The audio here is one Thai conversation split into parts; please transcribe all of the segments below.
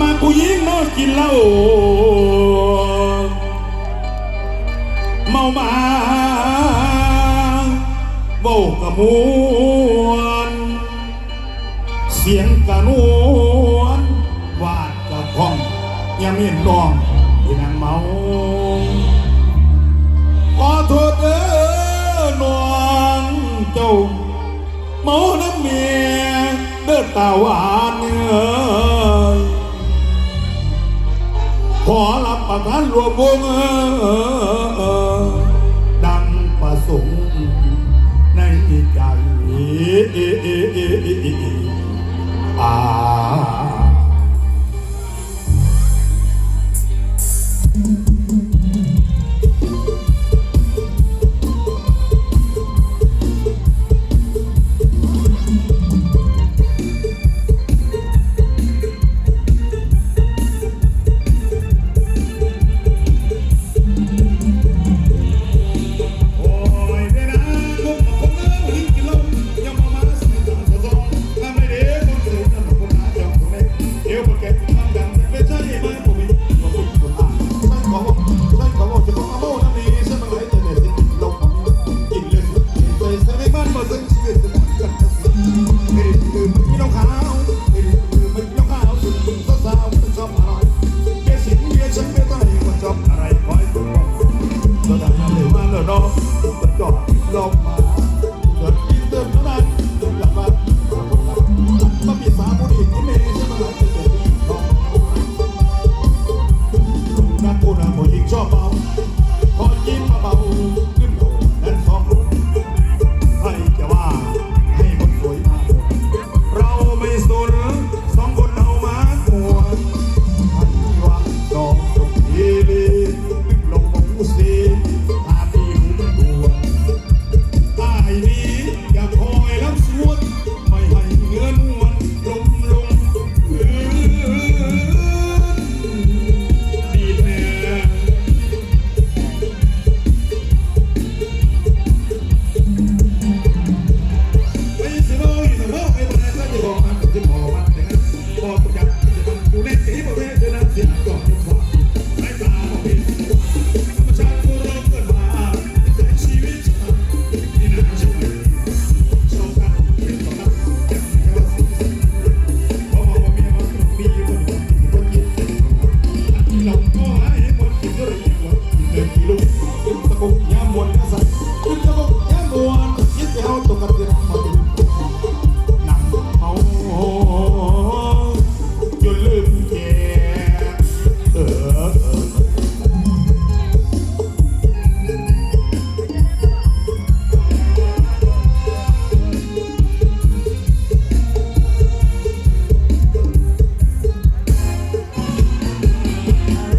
มากูยิงเมากินเหล้าเมามาเบากระมวนเสียงกระนวนวาดกระพองยังเห็นดองที่นังเมาขอโทษเด้อนวงเจ้าเมาน้ำเมียเด้อตาหวานเนื้อ ขอรับประทานลวงมวงดังประสงค์ในใจอา me. Because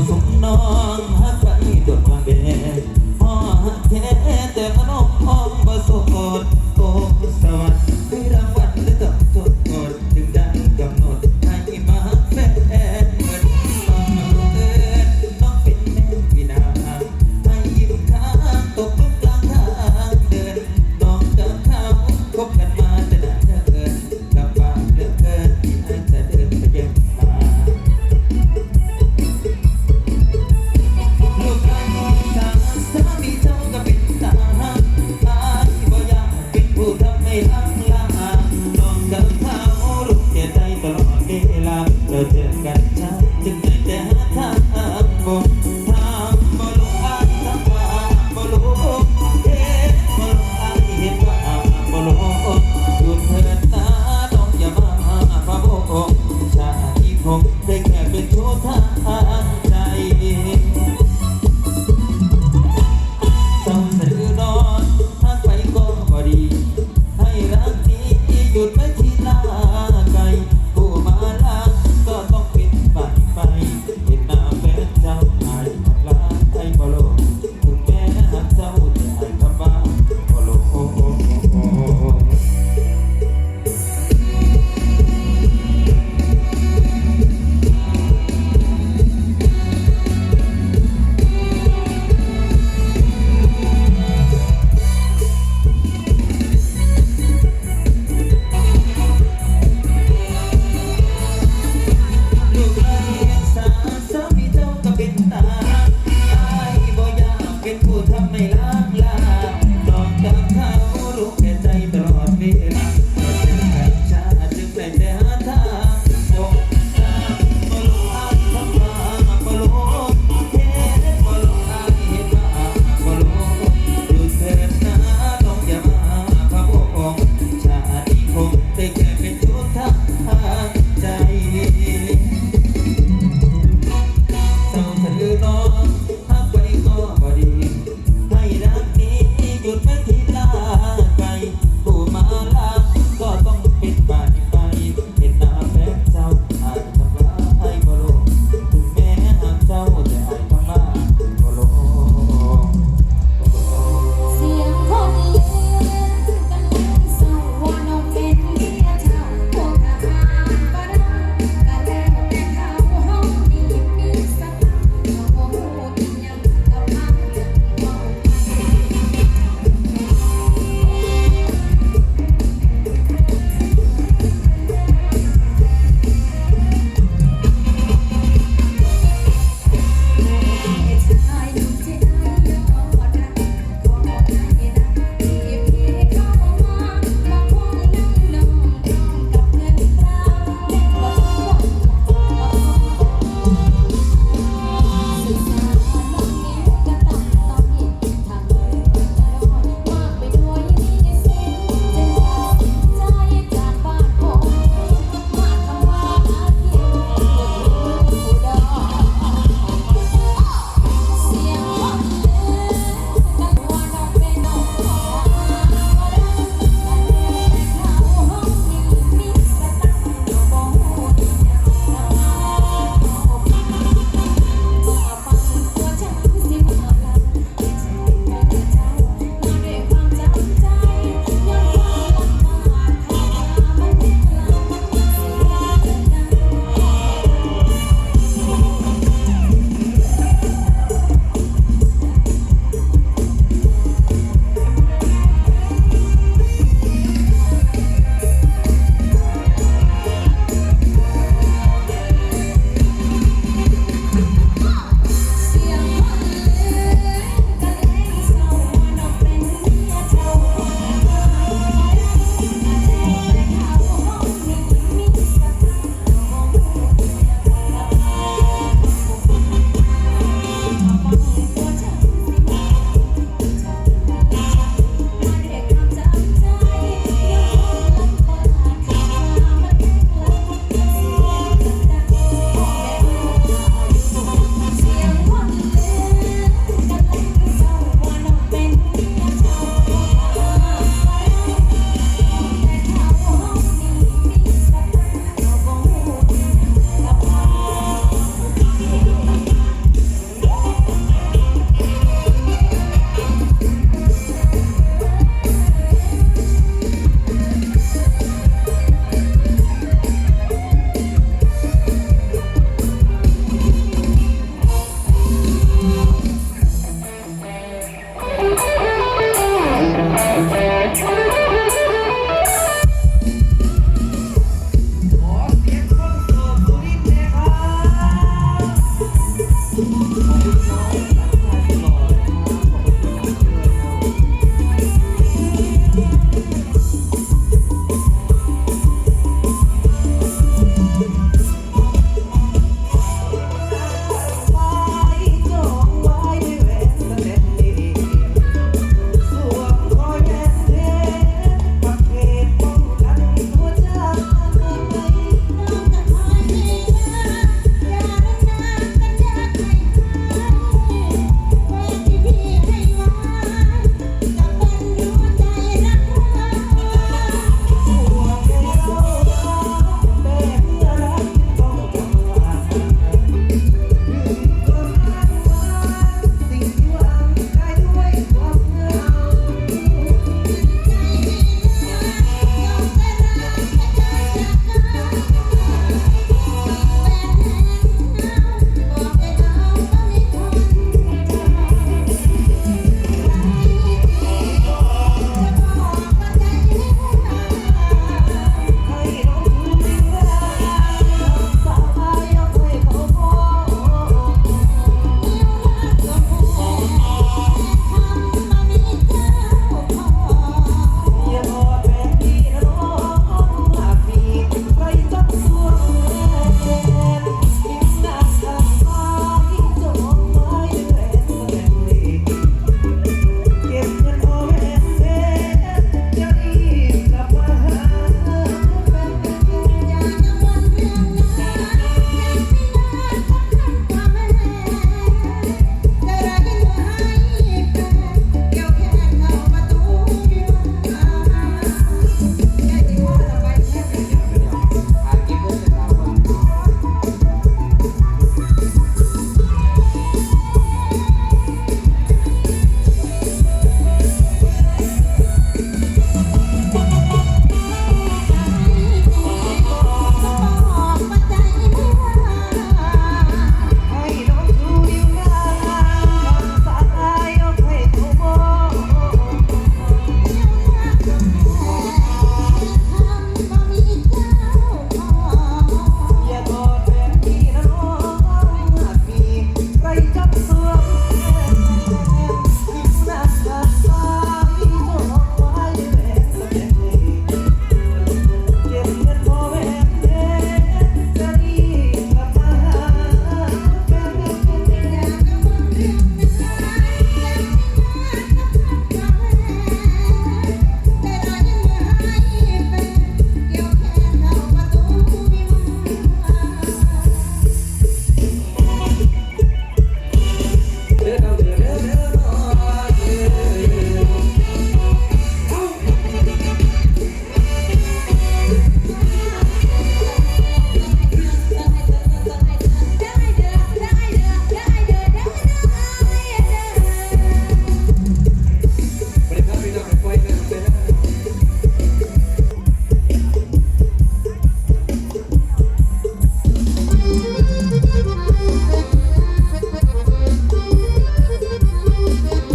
Nova Nova ไม่ล้างลาบอกกับเารู้แก่ใจตอดเวลาเป็นใคชาจึงใส่แต่หาทางบกตาบลูอันทำมาบลูเทบลูอันเห็นาบลูเถิดนะต้องอย่ามาพระบกองชาติคงได้แค่เป็นทุกาใจเศร้าสะอน้อง